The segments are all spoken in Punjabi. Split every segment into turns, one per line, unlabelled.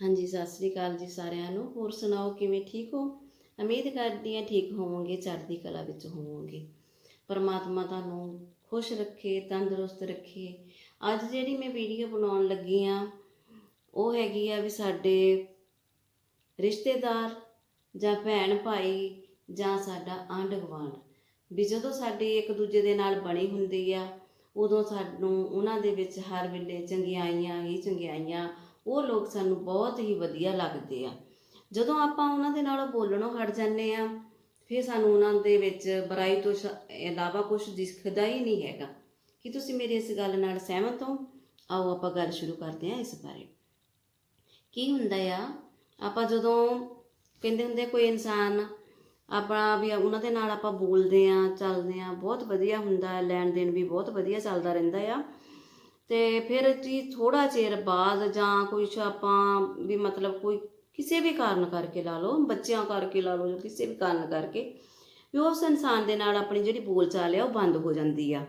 ਹਾਂਜੀ, ਸਤਿ ਸ੍ਰੀ ਅਕਾਲ ਜੀ ਸਾਰਿਆਂ ਨੂੰ। ਹੋਰ ਸੁਣਾਓ, ਕਿਵੇਂ ਠੀਕ ਹੋ? ਉਮੀਦ ਕਰਦੀ ਹਾਂ ਠੀਕ ਹੋਵੋਗੇ, ਚੜ੍ਹਦੀ ਕਲਾ ਵਿੱਚ ਹੋਵੋਗੇ। ਪਰਮਾਤਮਾ ਤੁਹਾਨੂੰ ਖੁਸ਼ ਰੱਖੇ, ਤੰਦਰੁਸਤ ਰੱਖੇ। ਅੱਜ ਜਿਹੜੀ ਮੈਂ ਵੀਡੀਓ ਬਣਾਉਣ ਲੱਗੀ ਆ ਉਹ ਹੈਗੀ ਆ ਵੀ ਸਾਡੇ ਰਿਸ਼ਤੇਦਾਰ ਜਾਂ ਭੈਣ ਭਾਈ ਜਾਂ ਸਾਡਾ ਆਂਢ ਗੁਆਂਢ। ਵੀ ਜਦੋਂ ਸਾਡੀ ਇੱਕ ਦੂਜੇ ਦੇ ਨਾਲ ਬਣੀ ਹੁੰਦੀ ਆ, ਉਦੋਂ ਸਾਨੂੰ ਉਹਨਾਂ ਦੇ ਵਿੱਚ ਹਰ ਵੇਲੇ ਚੰਗਿਆਈਆਂ ਹੀ ਚੰਗਿਆਈਆਂ ਉਹ ਲੋਕ ਸਾਨੂੰ ਬਹੁਤ ਹੀ ਵਧੀਆ ਲੱਗਦੇ ਆ। ਜਦੋਂ ਆਪਾਂ ਉਹਨਾਂ ਦੇ ਨਾਲ ਬੋਲਣੋਂ ਹਟ ਜਾਂਦੇ ਆ, ਫਿਰ ਸਾਨੂੰ ਉਹਨਾਂ ਦੇ ਵਿੱਚ ਬੁਰਾਈ ਤੋਂ ਸ਼- ਇਲਾਵਾ ਕੁਝ ਦਿਖਦਾ ਹੀ ਨਹੀਂ ਹੈਗਾ। ਕੀ ਤੁਸੀਂ ਮੇਰੀ ਇਸ ਗੱਲ ਨਾਲ ਸਹਿਮਤ ਹੋ? ਆਓ ਆਪਾਂ ਗੱਲ ਸ਼ੁਰੂ ਕਰਦੇ ਹਾਂ ਇਸ ਬਾਰੇ। ਕੀ ਹੁੰਦਾ ਆ, ਆਪਾਂ ਜਦੋਂ ਕਹਿੰਦੇ ਹੁੰਦੇ ਕੋਈ ਇਨਸਾਨ ਆਪਣਾ ਵੀ ਉਹਨਾਂ ਦੇ ਨਾਲ ਆਪਾਂ ਬੋਲਦੇ ਆ ਚੱਲਦੇ ਆ ਬਹੁਤ ਵਧੀਆ ਹੁੰਦਾ, ਲੈਣ ਦੇਣ ਵੀ ਬਹੁਤ ਵਧੀਆ ਚੱਲਦਾ ਰਹਿੰਦਾ ਆ। ਤੇ ਫਿਰ ਜੀ ਥੋੜਾ ਚਿਰ ਬਾਅਦ ਜਾਂ ਕੁਛ ਆਪਾਂ ਵੀ ਮਤਲਬ ਕੋਈ ਕਿਸੇ ਵੀ ਕਾਰਨ ਕਰਕੇ ਲਾ ਲਓ, ਬੱਚਿਆਂ ਕਰਕੇ ਲਾ ਲਓ ਜਾਂ ਕਿਸੇ ਵੀ ਕਾਰਨ ਕਰਕੇ, ਵੀ ਉਸ ਇਨਸਾਨ ਦੇ ਨਾਲ ਆਪਣੀ ਜਿਹੜੀ ਬੋਲਚਾਲ ਆ ਉਹ ਬੰਦ ਹੋ ਜਾਂਦੀ ਆ।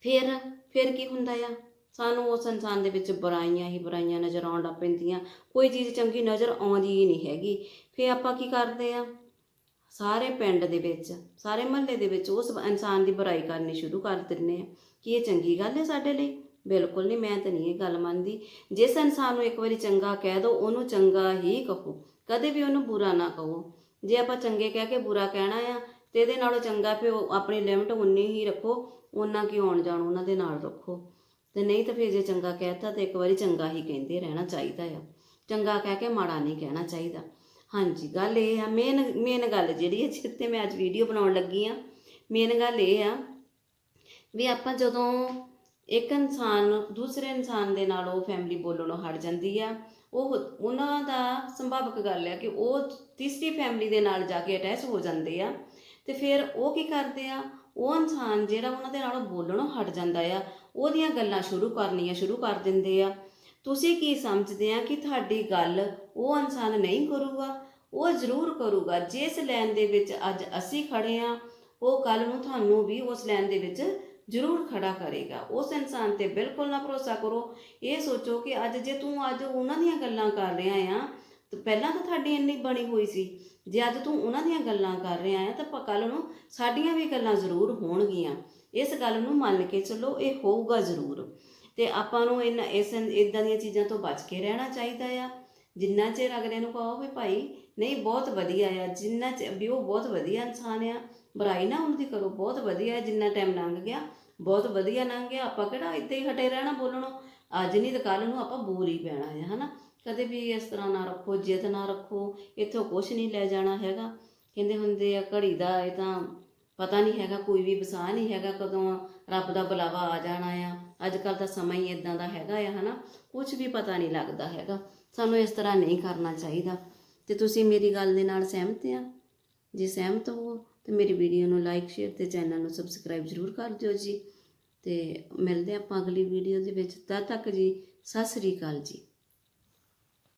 ਫਿਰ ਫਿਰ ਕੀ ਹੁੰਦਾ ਆ? ਸਾਨੂੰ ਉਸ ਇਨਸਾਨ ਦੇ ਵਿੱਚ ਬੁਰਾਈਆਂ ਹੀ ਬੁਰਾਈਆਂ ਨਜ਼ਰ ਆਉਣ ਲੱਗ ਪੈਂਦੀਆਂ। ਕੋਈ ਚੀਜ਼ ਚੰਗੀ ਨਜ਼ਰ ਆਉਂਦੀ ਹੀ ਨਹੀਂ ਹੈਗੀ। ਫਿਰ ਆਪਾਂ ਕੀ ਕਰਦੇ ਆ? ਸਾਰੇ ਪਿੰਡ ਦੇ ਵਿੱਚ, ਸਾਰੇ ਮਹੱਲੇ ਦੇ ਵਿੱਚ ਉਸ ਇਨਸਾਨ ਦੀ ਬੁਰਾਈ ਕਰਨੀ ਸ਼ੁਰੂ ਕਰ ਦਿੰਦੇ ਆ ਕਿ ਇਹ ਚੰਗੀ ਗੱਲ ਹੈ ਸਾਡੇ ਲਈ? ਬਿਲਕੁਲ ਨਹੀਂ, ਮੈਂ ਤਾਂ ਨਹੀਂ ਇਹ ਗੱਲ ਮੰਨਦੀ। ਜਿਸ ਇਨਸਾਨ ਨੂੰ ਇੱਕ ਵਾਰੀ ਚੰਗਾ ਕਹਿ ਦੋ, ਉਹਨੂੰ ਚੰਗਾ ਹੀ ਕਹੋ। ਕਦੇ ਵੀ ਉਹਨੂੰ ਬੁਰਾ ਨਾ ਕਹੋ। ਜੇ ਆਪਾਂ ਚੰਗੇ ਕਹਿ ਕੇ ਬੁਰਾ ਕਹਿਣਾ ਆ, ਤੇ ਇਹਦੇ ਨਾਲੋਂ ਚੰਗਾ ਫਿਰ ਉਹ ਆਪਣੀ ਲਿਮਟ ਉਨੀ ਹੀ ਰੱਖੋ ਉਹਨਾਂ ਕੀ ਆਉਣ ਜਾਣ ਉਹਨਾਂ ਦੇ ਨਾਲ ਰੱਖੋ। ਤੇ ਨਹੀਂ ਤਾਂ ਫਿਰ ਜੇ ਚੰਗਾ ਕਹਿਤਾ ਤੇ ਇੱਕ ਵਾਰੀ ਚੰਗਾ ਹੀ ਕਹਿੰਦੇ ਰਹਿਣਾ ਚਾਹੀਦਾ ਆ। ਚੰਗਾ ਕਹਿ ਕੇ ਮਾੜਾ ਨਹੀਂ ਕਹਿਣਾ ਚਾਹੀਦਾ। ਹਾਂਜੀ, ਗੱਲ ਇਹ ਆ ਮੇਨ ਮੇਨ ਗੱਲ ਜਿਹੜੀ ਹੈ ਜਿਸ ਤੇ ਮੈਂ ਅੱਜ ਵੀਡੀਓ ਬਣਾਉਣ ਲੱਗੀ ਆ ਮੇਨ ਗੱਲ ਇਹ ਆ ਵੀ ਆਪਾਂ ਜਦੋਂ ਇੱਕ ਇਨਸਾਨ, ਦੂਸਰੇ ਇਨਸਾਨ ਦੇ ਨਾਲ ਉਹ ਫੈਮਿਲੀ ਬੋਲਣੋਂ ਹਟ ਜਾਂਦੀ ਆ, ਉਹ, ਉਹਨਾਂ ਦਾ ਸੰਭਾਵਿਕ ਗੱਲ ਹੈ ਕਿ ਉਹ ਤੀਸਰੀ ਫੈਮਿਲੀ ਦੇ ਨਾਲ ਜਾ ਕੇ ਅਟੈਚ ਹੋ ਜਾਂਦੇ ਆ, ਤੇ ਫਿਰ ਉਹ ਕੀ ਕਰਦੇ ਆ, ਉਹ ਇਨਸਾਨ ਜਿਹੜਾ ਉਹਨਾਂ ਦੇ ਨਾਲੋਂ ਬੋਲਣੋਂ ਹਟ ਜਾਂਦਾ ਆ, ਉਹਦੀਆਂ ਗੱਲਾਂ ਸ਼ੁਰੂ ਕਰਨੀਆਂ ਸ਼ੁਰੂ ਕਰ ਦਿੰਦੇ ਆ। ਤੁਸੀਂ ਕੀ ਸਮਝਦੇ ਆ ਕਿ ਤੁਹਾਡੀ ਗੱਲ ਉਹ ਇਨਸਾਨ ਨਹੀਂ ਕਰੂਗਾ? ਉਹ ਜ਼ਰੂਰ ਕਰੂਗਾ। ਜਿਸ ਲਾਈਨ ਦੇ ਵਿੱਚ ਅੱਜ ਅਸੀਂ ਖੜੇ ਆ, ਉਹ ਕੱਲ ਨੂੰ ਤੁਹਾਨੂੰ ਵੀ ਉਸ ਲਾਈਨ ਦੇ ਵਿੱਚ ਜ਼ਰੂਰ ਖੜਾ ਕਰੇਗਾ। ਉਸ ਇਨਸਾਨ ਤੇ ਬਿਲਕੁਲ ਨਾ ਭਰੋਸਾ ਕਰੋ। ਇਹ ਸੋਚੋ ਕਿ ਅੱਜ ਜੇ ਤੂੰ ਅੱਜ ਉਹਨਾਂ ਦੀਆਂ ਗੱਲਾਂ ਕਰ ਰਿਹਾ ਆ, ਤਾਂ ਪਹਿਲਾਂ ਤਾਂ ਤੁਹਾਡੀ ਇੰਨੀ ਬਣੀ ਹੋਈ ਸੀ। ਜੇ ਅੱਜ ਤੂੰ ਉਹਨਾਂ ਦੀਆਂ ਗੱਲਾਂ ਕਰ ਰਿਹਾ ਆ, ਤਾਂ ਕੱਲ ਨੂੰ ਸਾਡੀਆਂ ਵੀ ਗੱਲਾਂ ਜ਼ਰੂਰ ਹੋਣਗੀਆਂ। ਇਸ ਗੱਲ ਨੂੰ ਮੰਨ ਕੇ ਚੱਲੋ, ਇਹ ਹੋਊਗਾ ਜ਼ਰੂਰ। ਤੇ ਆਪਾਂ ਨੂੰ ਇਹਨਾਂ ਇਸ ਇਦਾਂ ਦੀਆਂ ਚੀਜ਼ਾਂ ਤੋਂ ਬਚ ਕੇ ਰਹਿਣਾ ਚਾਹੀਦਾ ਆ। ਜਿੰਨਾ ਚਿਰ ਅਗਲੇ ਨੂੰ ਕਹੋ ਵੀ ਭਾਈ ਨਹੀਂ, ਬਹੁਤ ਵਧੀਆ ਆ, ਜਿੰਨਾ ਚਿਰ ਵੀ ਉਹ ਬਹੁਤ ਵਧੀਆ ਇਨਸਾਨ ਆ, ਬੁਰਾਈ ਨਾ ਉਹਨਾਂ ਕਰੋ, ਬਹੁਤ ਵਧੀਆ ਜਿੰਨਾ ਟਾਈਮ ਲੰਘ ਗਿਆ, ਬਹੁਤ ਵਧੀਆ ਲੰਘ ਗਿਆ, ਆਪਾਂ ਕਿਹੜਾ ਇੱਥੇ ਹੀ ਹਟੇ ਰਹਿਣਾ ਬੋਲਣੋਂ? ਅੱਜ ਨਹੀਂ ਤਾਂ ਕੱਲ ਨੂੰ ਆਪਾਂ ਬੋਰ ਹੀ ਪੈਣਾ ਹੈ ਹਨਾ? ਕਦੇ ਵੀ ਇਸ ਤਰ੍ਹਾਂ ਨਾ ਰੱਖੋ, ਜਿੱਦ ਨਾ ਰੱਖੋ, ਇੱਥੋਂ ਕੁਝ ਨਹੀਂ ਲੈ ਜਾਣਾ ਹੈਗਾ। ਕਹਿੰਦੇ ਹੁੰਦੇ ਆ, ਘੜੀ ਦਾ ਇਹ ਤਾਂ ਪਤਾ ਨਹੀਂ ਹੈਗਾ, ਕੋਈ ਵੀ ਵਸਾ ਨਹੀਂ ਹੈਗਾ ਕਦੋਂ ਰੱਬ ਦਾ ਬੁਲਾਵਾ ਆ ਜਾਣਾ ਆ। ਅੱਜ ਕੱਲ ਤਾਂ ਸਮਾਂ ਹੀ ਇਦਾਂ ਦਾ ਹੈਗਾ ਆ, ਹਨਾ? ਕੁਝ ਵੀ ਪਤਾ ਨਹੀਂ ਲੱਗਦਾ ਹੈਗਾ। ਸਾਨੂੰ ਇਸ ਤਰ੍ਹਾਂ ਨਹੀਂ ਕਰਨਾ ਚਾਹੀਦਾ। ਤੇ ਤੁਸੀਂ ਮੇਰੀ ਗੱਲ ਦੇ ਨਾਲ ਸਹਿਮਤ ਆ? ਜੇ ਸਹਿਮਤ ਹੋ, ਤੇ ਮੇਰੀ ਵੀਡੀਓ ਨੂੰ ਲਾਈਕ ਸ਼ੇਅਰ ਤੇ ਚੈਨਲ ਨੂੰ ਸਬਸਕ੍ਰਾਈਬ ਜ਼ਰੂਰ ਕਰ ਦਿਓ ਜੀ। ਤੇ ਮਿਲਦੇ ਆਪਾਂ ਅਗਲੀ ਵੀਡੀਓ ਦੇ ਵਿੱਚ। ਤਦ ਤੱਕ ਜੀ, ਸਤਿ ਸ੍ਰੀ ਅਕਾਲ ਜੀ।